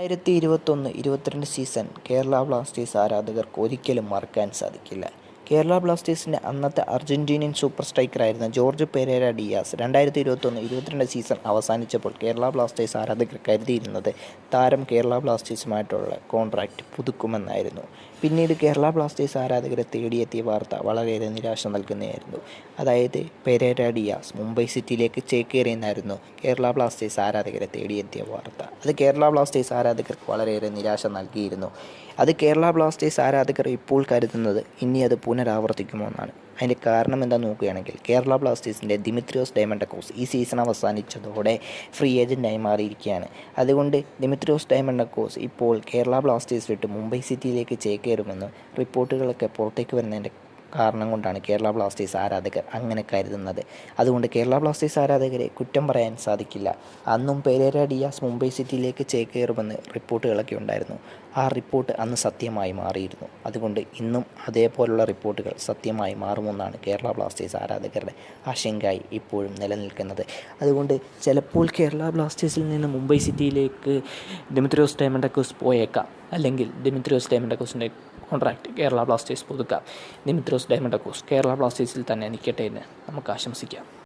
രണ്ടായിരത്തി ഇരുപത്തൊന്ന് ഇരുപത്തിരണ്ട് സീസൺ കേരള ബ്ലാസ്റ്റേഴ്സ് ആരാധകർക്ക് ഒരിക്കലും മറക്കാൻ സാധിക്കില്ല. കേരള ബ്ലാസ്റ്റേഴ്സിന്റെ അന്നത്തെ അർജന്റീനിയൻ സൂപ്പർ സ്ട്രൈക്കറായിരുന്ന ജോർജ് പെരേര ഡിയാസ് രണ്ടായിരത്തി ഇരുപത്തൊന്ന് ഇരുപത്തിരണ്ട് സീസൺ അവസാനിച്ചപ്പോൾ കേരള ബ്ലാസ്റ്റേഴ്സ് ആരാധകർ കരുതിയിരുന്നത് താരം കേരള ബ്ലാസ്റ്റേഴ്സുമായിട്ടുള്ള കോൺട്രാക്റ്റ് പുതുക്കുമെന്നായിരുന്നു. പിന്നീട് കേരള ബ്ലാസ്റ്റേഴ്സ് ആരാധകരെ തേടിയെത്തിയ വാർത്ത വളരെയേറെ നിരാശ നൽകുന്നതായിരുന്നു. അതായത് പെരേര ഡിയാസ് മുംബൈ സിറ്റിയിലേക്ക് ചേക്കേറിയെന്നായിരുന്നു കേരള ബ്ലാസ്റ്റേഴ്സ് ആരാധകരെ തേടിയെത്തിയ വാർത്ത. അത് കേരള ബ്ലാസ്റ്റേഴ്സ് ആരാധകർക്ക് വളരെയേറെ നിരാശ നൽകിയിരുന്നു. അത് കേരള ബ്ലാസ്റ്റേഴ്സ് ആരാധകർ ഇപ്പോൾ കരുതുന്നത് ഇനി അത് പുനരാവർത്തിക്കുമോ എന്നാണ്. അതിന്റെ കാരണം എന്താ നോക്കുകയാണെങ്കിൽ കേരള ബ്ലാസ്റ്റേഴ്സിന്റെ ദിമിത്രിയോസ് ഡയമണ്ടക്കോസ് ഈ സീസൺ അവസാനിച്ചതോടെ ഫ്രീ ഏജന്റായി മാറിയിരിക്കുകയാണ്. അതുകൊണ്ട് ദിമിത്രിയോസ് ഡയമണ്ടക്കോസ് ഇപ്പോൾ കേരള ബ്ലാസ്റ്റേഴ്സ് വിട്ട് മുംബൈ സിറ്റിയിലേക്ക് ചേക്കേറുമെന്ന് റിപ്പോർട്ടുകളൊക്കെ പുറത്തേക്ക് വരുന്നതിന്റെ കാരണം കൊണ്ടാണ് കേരള ബ്ലാസ്റ്റേഴ്സ് ആരാധകർ അങ്ങനെ കരുതുന്നത്. അതുകൊണ്ട് കേരള ബ്ലാസ്റ്റേഴ്സ് ആരാധകരെ കുറ്റം പറയാൻ സാധിക്കില്ല. അന്നും പെരേര ഡിയാസ് മുംബൈ സിറ്റിയിലേക്ക് ചേക്കേറുമെന്ന് റിപ്പോർട്ടുകളൊക്കെ ഉണ്ടായിരുന്നു. ആ റിപ്പോർട്ട് അന്ന് സത്യമായി മാറിയിരുന്നു. അതുകൊണ്ട് ഇന്നും അതേപോലുള്ള റിപ്പോർട്ടുകൾ സത്യമായി മാറുമെന്നാണ് കേരള ബ്ലാസ്റ്റേഴ്സ് ആരാധകരുടെ ആശങ്കയായി ഇപ്പോഴും നിലനിൽക്കുന്നത്. അതുകൊണ്ട് ചിലപ്പോൾ കേരള ബ്ലാസ്റ്റേഴ്സിൽ നിന്ന് മുംബൈ സിറ്റിയിലേക്ക് ഡിമിത്രിയോസ് ഡയമണ്ടക്കോസ് പോയേക്കാം. അല്ലെങ്കിൽ ഡിമിത്രിയോസ് ഡയമണ്ടക്കോസിന്റെ കോൺട്രാക്റ്റ് കേരള ബ്ലാസ്റ്റേഴ്സ് പുതുക്കാം. ദിമിത്രോസ് ഡയമണ്ടക്കോസ് കേരള ബ്ലാസ്റ്റേഴ്സിൽ തന്നെ നിൽക്കട്ടെ എന്ന് നമുക്ക് ആശംസിക്കാം.